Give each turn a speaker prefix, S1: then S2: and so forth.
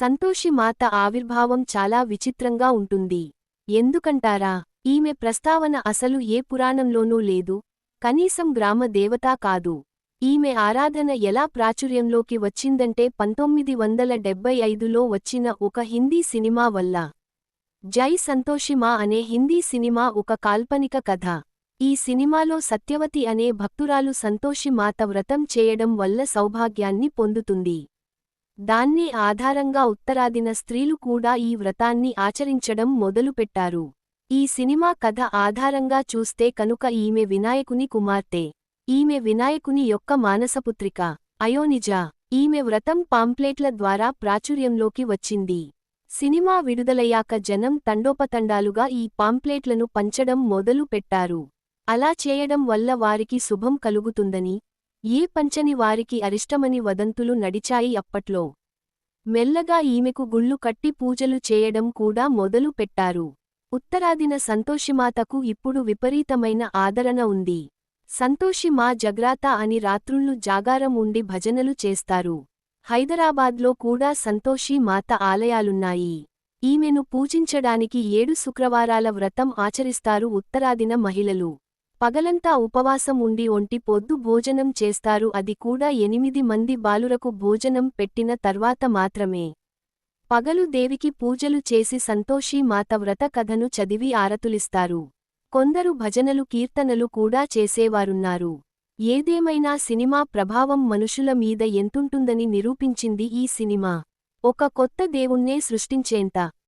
S1: సంతోషి మాత ఆవిర్భావం చాలా విచిత్రంగా ఉంటుంది. ఎందుకంటారా? ఈమె ప్రస్తావన అసలు ఏ పురాణంలోనూ లేదు. కనీసం గ్రామ దేవతా కాదు. ఈమె ఆరాధన ఎలా ప్రాచుర్యంలోకి వచ్చిందంటే పంతొమ్మిది వందల డెబ్బై ఐదులో వచ్చిన ఒక హిందీ సినిమా వల్ల. జై సంతోషిమా అనే హిందీ సినిమా ఒక కాల్పనిక కథ. ఈ సినిమాలో సత్యవతి అనే భక్తురాలు సంతోషి మాత వ్రతం చేయడం వల్ల సౌభాగ్యాన్ని పొందుతుంది. దాన్ని ఆధారంగా ఉత్తరాదిన స్త్రీలు కూడా ఈ వ్రతాన్ని ఆచరించడం మొదలుపెట్టారు. ఈ సినిమా కథ ఆధారంగా చూస్తే కనుక ఈమె వినాయకుని కుమార్తె. ఈమె వినాయకుని యొక్క మానసపుత్రిక. అయోనిజా ఈమె వ్రతం పాంప్లెట్ల ద్వారా ప్రాచుర్యంలోకి వచ్చింది. సినిమా విడుదలయ్యాక జనం తండోపతండాలుగా ఈ పాంప్లెట్లను పంచడం మొదలు పెట్టారు అలా చేయడం వల్ల వారికి శుభం కలుగుతుందని ఏ పంచని వారికి అరిష్టమని వదంతులు నడిచాయి అప్పట్లో. మెల్లగా ఈమెకు గుళ్ళు కట్టి పూజలు చేయడం కూడా మొదలు పెట్టారు. ఉత్తరాదిన సంతోషిమాతకు ఇప్పుడు విపరీతమైన ఆదరణ ఉంది. సంతోషి మా జగ్రాత అని రాత్రుళ్ళు జాగారం ఉండి భజనలు చేస్తారు. హైదరాబాద్లో కూడా సంతోషి మాత ఆలయాలున్నాయి. ఈమెను పూజించడానికి ఏడు శుక్రవారాల వ్రతం ఆచరిస్తారు ఉత్తరాదిన మహిళలు. పగలంతా ఉపవాసం ఉండి ఒంటి పొద్దు భోజనం చేస్తారు. అది కూడా ఎనిమిది మంది బాలురకు భోజనం పెట్టిన తర్వాత మాత్రమే. పగలు దేవికి పూజలు చేసి సంతోషీ మాత వ్రత కథను చదివి ఆరతులిస్తారు. కొందరు భజనలు కీర్తనలు కూడా చేసేవారున్నారు. ఏదేమైనా సినిమా ప్రభావం మనుషుల మీద ఎంతుంటుందని నిరూపించింది ఈ సినిమా. ఒక కొత్త దేవుణ్ణే సృష్టించేంత.